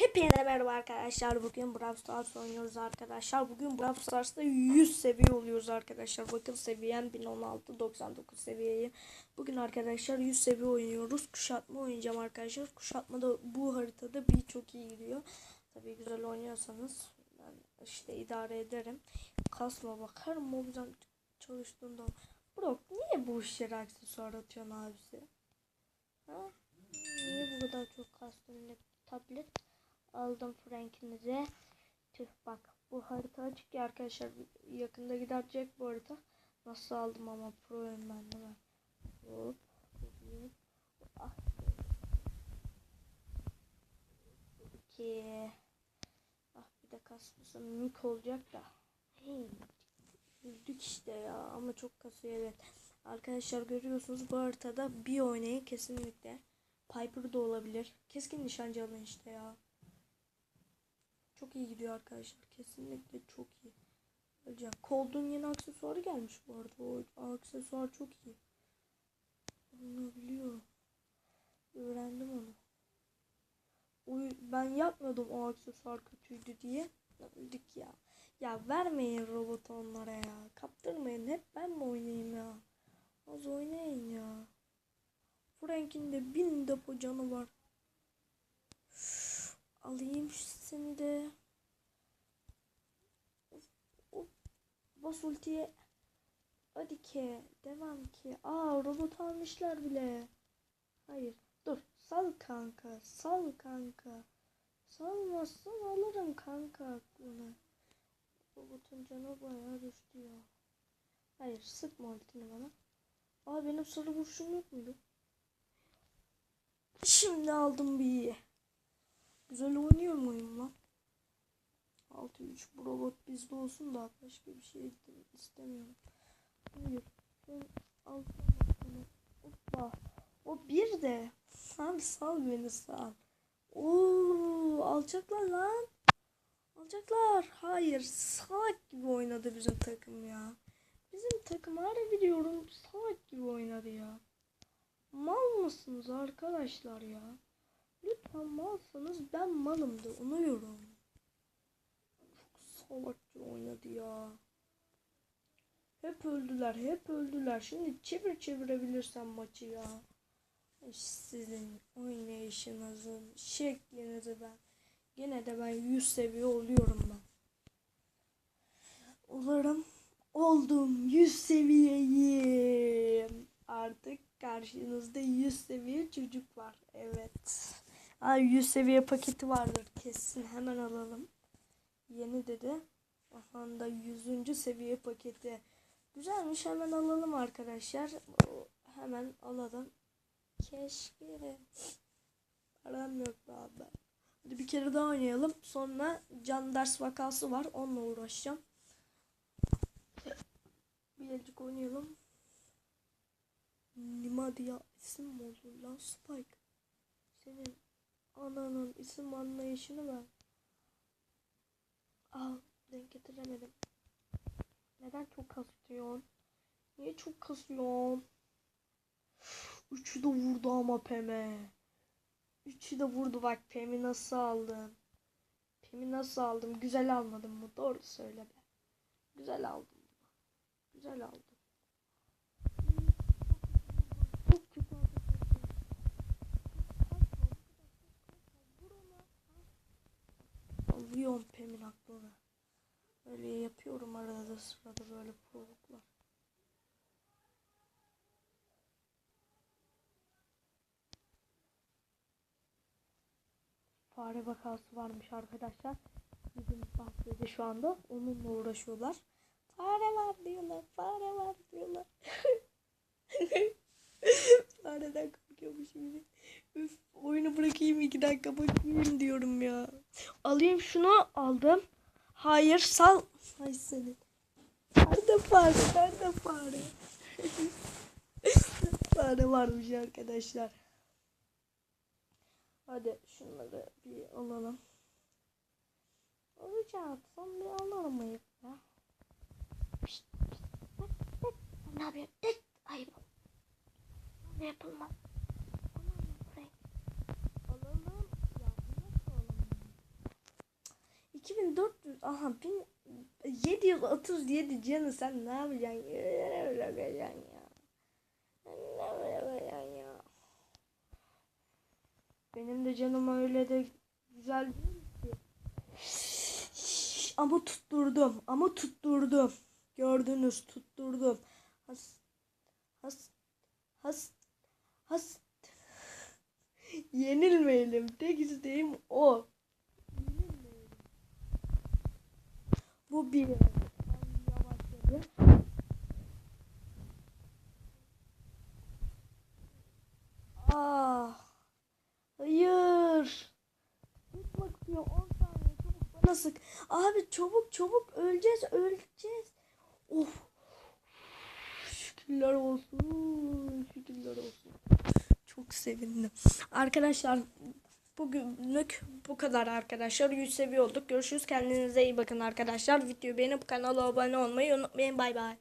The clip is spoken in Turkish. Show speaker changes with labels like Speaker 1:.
Speaker 1: Hepinize merhaba arkadaşlar. Bugün Brawl Stars oynuyoruz arkadaşlar. Bugün Brawl Stars'ta 100 seviye oluyoruz arkadaşlar. Bakın seviyem 1016 99 seviyeyi. Bugün arkadaşlar 100 seviye oynuyoruz. Kuşatma oynayacağım arkadaşlar. Kuşatma da bu haritada bir çok iyi gidiyor. Tabii güzel oynuyorsanız ben işte idare ederim. Kasma bakarım mobilden çalıştığında. Bro niye bu işlere aksesuar atıyorsun abisi? Ha? Niye bu kadar çok kastın tablet? Aldım Frank'inize. Tüh bak bu harita açık ya arkadaşlar yakında gidecek bu harita. Nasıl aldım ama pro'yum ben değil mi? Hop. Ah. Ah bir de kasması mik olacak da. Hey. Üzdük işte ya ama çok kasıyor evet. Arkadaşlar görüyorsunuz bu haritada bir oynayın kesinlikle. Piper da olabilir. Keskin nişancı alın işte ya. Çok iyi gidiyor arkadaşlar. Kesinlikle çok iyi. Hocam Cold'un yeni aksesuarı gelmiş bu arada. O aksesuar çok iyi. Alınabiliyor. Öğrendim onu. O, ben yapmıyordum o aksesuar kötüydü diye. Öldük ya. Ya vermeyin robotu onlara ya. Kaptırmayın. Hep ben mi oynayayım ya? Az oynayın ya. Frank'in de bin depo canı var. Alayım seni de. Of. Bas ultiye. Hadi ki. Devam ki. Aa robot almışlar bile. Hayır. Dur. Sal kanka. Sal kanka. Salmazsan alırım kanka aklını. Robotun canı bayağı düştü ya. Hayır sıkma ultini bana. Aa benim sarı vuruşum yok muydu? Şimdi aldım bir iyi. Güzel oynuyor muyum lan? 6-3 bu robot bizde olsun da başka bir şey istemiyorum. Hayır. Ben bunu. Hoppa. O bir de. Abi sal beni sal. Oo alacaklar lan. Alacaklar. Hayır. Salak gibi oynadı bizim takım ya. Bizim takım harbi diyorum salak gibi oynadı ya. Mal mısınız arkadaşlar ya? Lütfen malsanız ben malım da umuyorum. Çok salakça oynadı ya. Hep öldüler, hep öldüler. Şimdi çevir çevirebilirsen maçı ya. Sizin oynayışınızın şeklinizi ben. Gene de ben 100 seviye oluyorum ben. Olurum. Oldum 100 seviyeyim. Artık karşınızda 100 seviye çocuk var. Evet. Ay 100 seviye paketi vardır kesin hemen alalım. Yeni dedi. Aha da 100. seviye paketi. Güzelmiş hemen alalım arkadaşlar. Hemen alalım. Keşke. Param yok be abi. Hadi bir kere daha oynayalım. Sonra can ders vakası var. Onunla uğraşacağım. Birazcık oynayalım. Nima diye isim mi olur lan Spike? Senin ananın isim anlayışını ben. Aa denk getiremedim. Neden çok kasıyorsun? Niye çok kasıyorsun? Üçü de vurdu ama Pem'e. Üçü de vurdu bak Pem'i nasıl aldın? Pem'i nasıl aldım? Güzel almadım mı? Doğru söyle be. Güzel aldım. Güzel aldım. Çok kötü Alıyorum Pem'in aklını. Öyle yapıyorum arada sırada böyle provoklar. Fare vakası varmış arkadaşlar. Bizim bahçede şu anda onunla uğraşıyorlar. Fare var diyorlar. Fare var diyorlar. Fareden korkuyormuş gibi. Üf, oyunu bırakayım iki dakika bakayım diyorum ya. Alayım şunu aldım. Hayır sal. Ay seni. Nerede fare? Nerede fare? fare varmış arkadaşlar. Hadi şunları bir alalım. Alacağım. Son bir alalım mıyız ya? Ne yapıyorsun? Tek. Ayıp. Ne yapılmaz. Alalım. Alalım. Ya nasıl alalım? 1400 aha 1737 canı sen ne yapacaksın? Ne yapacaksın ya? Ne yapacaksın ya? Benim de canım öyle de güzel ki. Ama tutturdum. Ama tutturdum. Gördünüz tutturdum. Has has has has Yenilmeyelim. Tek isteğim o. Bu bir. Yavaşladı. Ah. Hayır. Hiç bakmıyor. 10 saniye çabuk bana sık. Abi çabuk çabuk öleceğiz öleceğiz. Of. Şükürler olsun. Şükürler olsun. Çok sevindim. Arkadaşlar bugünlük bu kadar arkadaşlar. 100 seviye. Görüşürüz. Kendinize iyi bakın arkadaşlar. Videoyu beğenip kanala abone olmayı unutmayın. Bay bay.